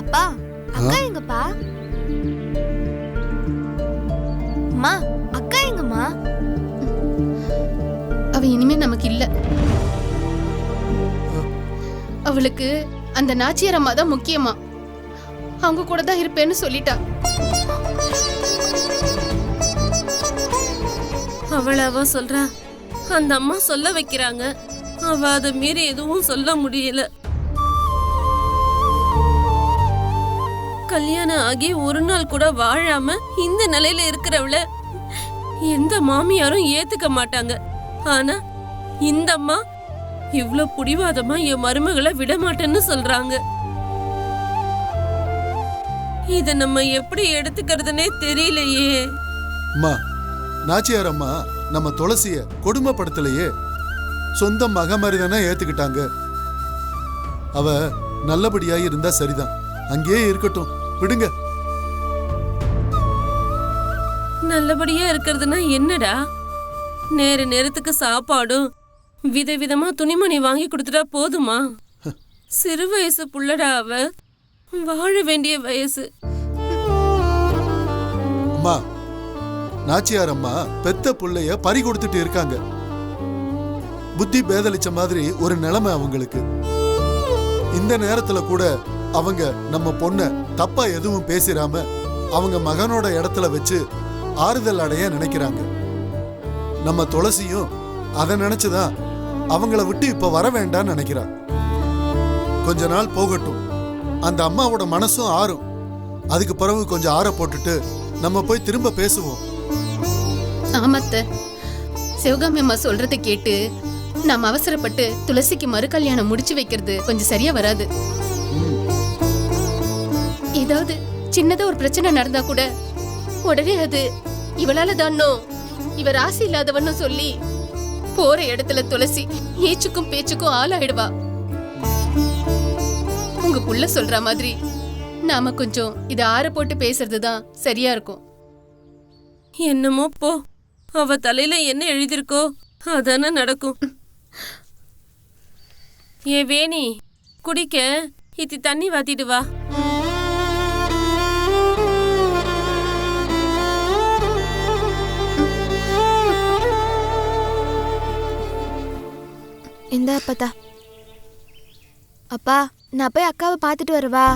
அப்பா அக்கா எங்கப்பா? அம்மா அக்கா எங்கம்மா? அவ இனிமே நமக்கு இல்ல. அவளுக்கு அந்த நாச்சியார் அம்மா தான் முக்கியமா. அவங்க கூட தான் இருப்பேன்னு சொல்லிட்டா. அவள அவ சொல்றா? அந்த அம்மா சொல்ல வைக்கிறாங்க. அவ அதை மீறி எதுவும் சொல்ல முடியல. கல்யாணம் ஆகி ஒரு நாள் கூட வாழாம இந்த நிலையில இருக்கிறவள எந்த மாமியாரும் ஏத்துக்க மாட்டாங்க. ஆனா இந்த அம்மா இவ்ளோ புடிவாதமா என் மருமகளை விட மாட்டேன்னு சொல்றாங்க. இத நம்ம எப்படி எடுத்துக்கிறதுனே தெரியலையே. அம்மா நாச்சியார் அம்மா நம்ம துளசிய கொடுமைப்படுத்தலையே சொந்த மக மாதிரி தானே ஏத்துக்கிட்டாங்க. அவ நல்லபடியா இருந்தா சரிதான். அங்கேயே இருக்கட்டும். விடுங்க. நல்லபடியா இருக்கிறதுனா என்னடா? நேர நேரத்துக்கு சாப்பாடும் விதவிதமா துணிமணி வாங்கி கொடுத்துட்டா போதுமா? சிறு வயசு புள்ளடா அவ. வாழ வேண்டிய வயசு. அம்மா நாச்சியார் அம்மா பெத்த பிள்ளைய பறி கொடுத்துட்டு இருக்காங்க. புத்தி பேதலிச்ச மாதிரி ஒரு நிலைமை அவங்களுக்கு. இந்த நேரத்துல கூட அவங்க நம்ம பொண்ண தப்பா எதுவும் பேசிராம அவங்க மகனோட இடத்துல வச்சு ஆறுதல் அடைய நினைக்கிறாங்க. நம்ம துளசியும் அதை நினைச்சுதான் அவங்கள விட்டு இப்ப வர வேண்டாம்னு நினைக்கிறா. கொஞ்ச நாள் போகட்டும். அந்த அம்மாவோட மனசும் ஆறும். அதுக்கு பிறகு கொஞ்சம் ஆற போட்டுட்டு நம்ம போய் திரும்ப பேசுவோம். ஆமத்த. சிவகாமி அம்மா சொல்றதை கேட்டு நாம் அவசரப்பட்டு துளசிக்கு மறு கல்யாணம் முடிச்சு வைக்கிறது கொஞ்சம் சரியா வராது. ஏதாவது சின்னதா ஒரு பிரச்சனை நடந்தா கூட உடனே அது இவளால தானோ இவ ராசி இல்லாதவன்னு சொல்லி போற இடத்துல துளசி ஏச்சுக்கும் பேச்சுக்கும் ஆளாயிடுவா. உங்க புள்ள சொல்ற மாதிரி நாம கொஞ்சம் இதை ஆற போட்டு பேசுறது தான் சரியா இருக்கும். என்னமோ போ. அவ தலையில என்ன எழுதியிருக்கோ அதானே நடக்கும். ஏ வேணி குடிக்க இத்தி தண்ணி வாத்திட்டு வா. இந்த அப்பதா அப்பா நான் போய் அக்காவை பார்த்துட்டு வரவா?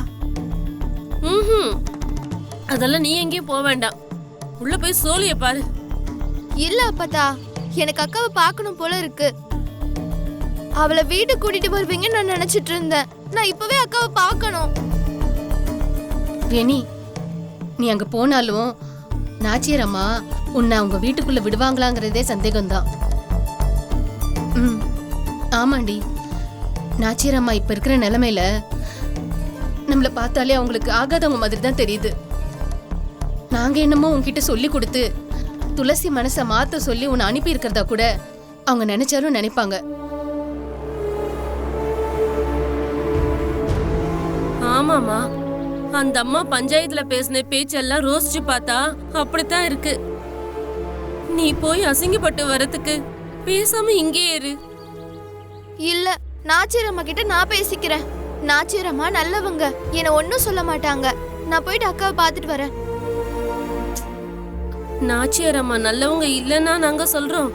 ம்ஹும். அதெல்லாம் நீ எங்கேயும் போக வேண்டாம். உள்ள போய் சோழிய பாரு. இல்ல அப்பதா. எனக்கு அக்காவை பார்க்கணும் போல இருக்கு. அவளை வீட்டுக்கு கூட்டிட்டு வருவீங்கன்னு நான் நினைச்சிட்டு இருந்தேன். நான் இப்பவே அக்காவை பார்க்கணும் வேணி நீ அங்க போனாலும் நாச்சியர் அம்மா உன்னை அவங்க வீட்டுக்குள்ள விடுவாங்களாங்கிறதே சந்தேகம்தான். ம் ஆமாண்டி. நாச்சியர் அம்மா இப்ப இருக்கிற நிலைமையில நம்மள பார்த்தாலே அவங்களுக்கு ஆகாதவங்க மாதிரி தான் தெரியுது. நாங்க என்னமோ உன்கிட்ட சொல்லி கொடுத்து துளசி மனசை மாத்த சொல்லி உன்னை அனுப்பி இருக்கிறதா கூட அவங்க நினைச்சாலும் நினைப்பாங்க. ஆமாமா அந்த அம்மா பஞ்சாயத்துல பேசின பேச்செல்லாம் ரோசிச்சு பார்த்தா அப்படித்தான் இருக்கு. நீ போய் அசிங்கப்பட்டு வரதுக்கு பேசாம இங்கே இரு. இல்ல நாச்சியரம்மா கிட்ட நான் பேசிக்கிறேன். நாச்சியரம்மா நல்லவங்க என்னை ஒன்றும் சொல்ல மாட்டாங்க. நான் போயிட்டு அக்காவை பார்த்துட்டு வரேன். நாச்சியார் அம்மா நல்லவங்க இல்லைன்னா நாங்க சொல்றோம்.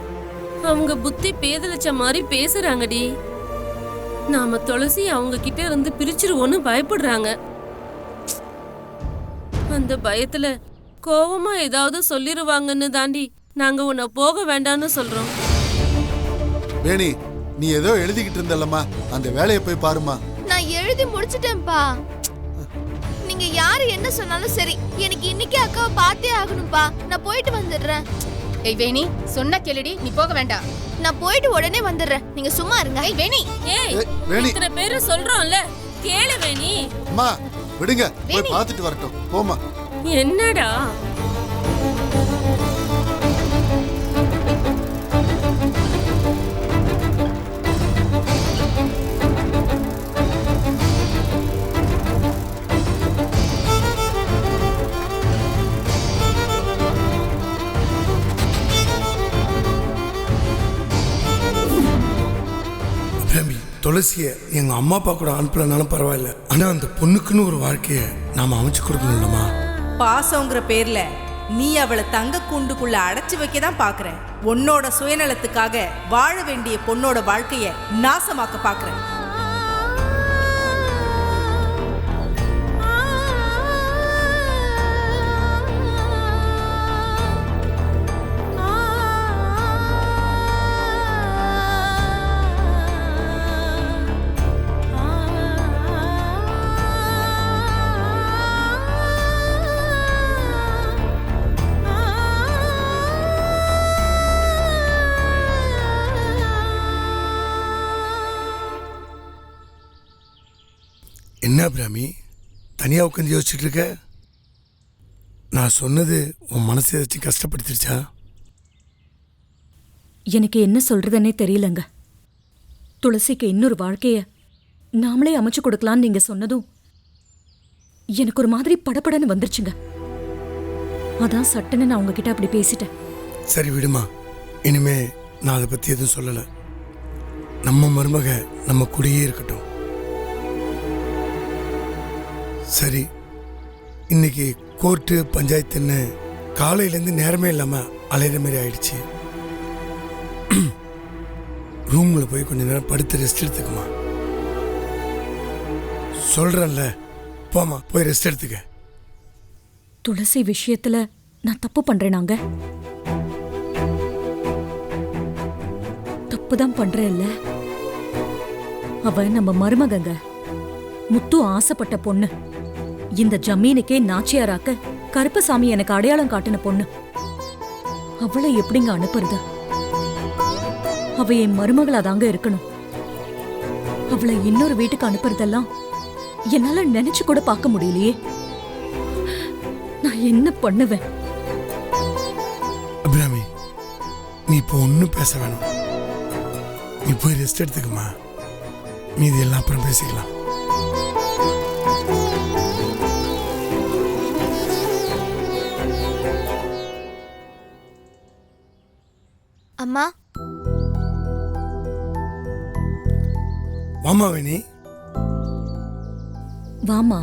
அவங்க புத்தி பேதலிச்ச மாதிரி பேசுறாங்கடி. நாம துளசி அவங்க கிட்ட இருந்து பிரிச்சிருவோன்னு பயப்படுறாங்க. அந்த பயத்துல கோவமா ஏதாவது சொல்லிருவாங்கன்னு தாண்டி நாங்க உன்னை போக வேண்டாம்னு சொல்றோம். வேணி நீ ஏதோ எழுதிக்கிட்டு இருந்தல்லம்மா. அந்த வேலையை போய் பாருமா நான் எழுதி முடிச்சிட்டேன்ப்பா. நீங்க யாரு என்ன சொன்னாலும் சரி. எனக்கு இன்னைக்கு அக்காவை பார்த்தே ஆகணும்ப்பா நான் போயிட்டு வந்துடுறேன். ஏய் வேணி சொன்னா கேளுடி நீ போக வேண்டாம். நான் போயிட்டு உடனே வந்துடுறேன். நீங்க சும்மா இருங்க. ஏய் வேணி. ஏய் ஏய், வேணி. இத்தனை பேரு சொல்றோம்ல. கேளு வேணி. அம்மா விடுங்க. போய் பார்த்துட்டு வரட்டும். போமா என்னடா? தம்பி துளசியை எங்கள் அம்மா அப்பா கூட அனுப்பலனாலும் பரவாயில்ல. ஆனால் அந்த பொண்ணுக்குன்னு ஒரு வாழ்க்கையை நாம் அமைச்சு கொடுக்கணும்லம்மா. பாசங்கிற பேர்ல நீ அவளை தங்க கூண்டுக்குள்ள அடைச்சு வைக்க தான் பாக்குற உன்னோட சுயநலத்துக்காக வாழ வேண்டிய பொண்ணோட வாழ்க்கைய நாசமாக்க பார்க்குறேன் என்ன அபிராமி? தனியாக உட்காந்து யோசிச்சுட்டு இருக்க? நான் சொன்னது உன் மனசை ஏதாச்சும் கஷ்டப்படுத்திருச்சா? எனக்கு என்ன சொல்றதுன்னே தெரியலங்க. துளசிக்கு இன்னொரு வாழ்க்கைய நாமளே அமைச்சு கொடுக்கலான்னு நீங்க சொன்னதும் எனக்கு ஒரு மாதிரி படபடன்னு வந்துருச்சுங்க. அதான் சட்டுன்னு நான் உங்ககிட்ட அப்படி பேசிட்டேன். சரி விடுமா. இனிமே நான் அதை பற்றி எதுவும் சொல்லலை. நம்ம மருமக நம்ம கூடயே இருக்கட்டும். சரி. இன்னைக்கு கோர்ட்டு பஞ்சாயத்துன்னு காலையிலேருந்து நேரமே இல்லாமல் அலையிற மாதிரி ஆயிடுச்சு. ரூமில் போய் கொஞ்ச நேரம் படுத்து ரெஸ்ட் எடுத்துக்குமா சொல்கிறேன்ல போமா போய் ரெஸ்ட் எடுத்துக்க. துளசி விஷயத்துல நான் தப்பு பண்றேனாங்க தப்பு தான் பண்றேன்ல. அவ நம்ம மருமகங்க. முத்து ஆசைப்பட்ட பொண்ணு. இந்த ஜமீனுக்கே நாச்சியாராக்க கருப்பசாமி எனக்கு அடையாளம் காட்டின பொண்ணு. அவளை எப்படிங்க அனுப்புறது? அவ என் மருமகளா தாங்க இருக்கணும். அவளை இன்னொரு வீட்டுக்கு அனுப்புறதெல்லாம் என்னால நினைச்சு கூட பார்க்க முடியலையே. நான் என்ன பண்ணுவேன்? அபிராமி நீ இப்போ ஒன்றும் பேச வேணாம். நீ போய் ரெஸ்ட் எடுத்துக்கமா மீதி எல்லாம் அப்புறம் பேசிக்கலாம். அம்மா. வாமா வேணி. வாமா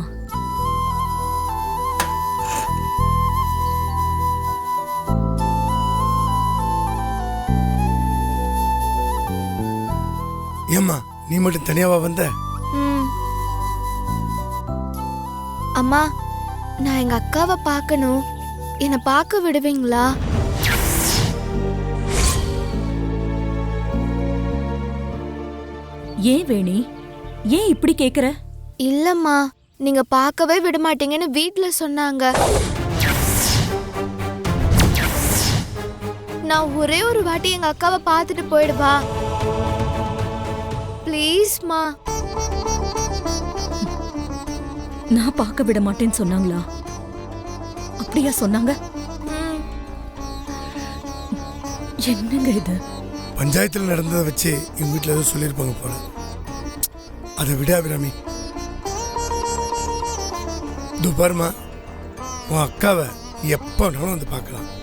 ஏம்மா நீ மட்டும் தனியாவா வந்த? ம். அம்மா நான் எங்க அக்காவை பார்க்கணும். என்னை பார்க்க விடுவீங்களா? ஏன் வேணி? ஏன் இப்படி கேக்குற? இல்லம்மா நீங்க பார்க்கவே விட மாட்டீங்கன்னு வீட்ல சொன்னாங்க. நான் ஒரே ஒரு வாட்டி எங்க அக்காவை பார்த்துட்டு போயிடுவா. ப்ளீஸ்மா நான் பார்க்க விட மாட்டேன்னு சொன்னாங்களா? அப்படியா சொன்னாங்க? என்னங்க இது? பஞ்சாயத்தில் நடந்ததை வச்சு எங்க வீட்டில் ஏதோ சொல்லியிருப்பாங்க போல. அதை விட அபிராமி. உன் அக்காவை எப்போ வேணாலும் வந்து பார்க்கலாம்.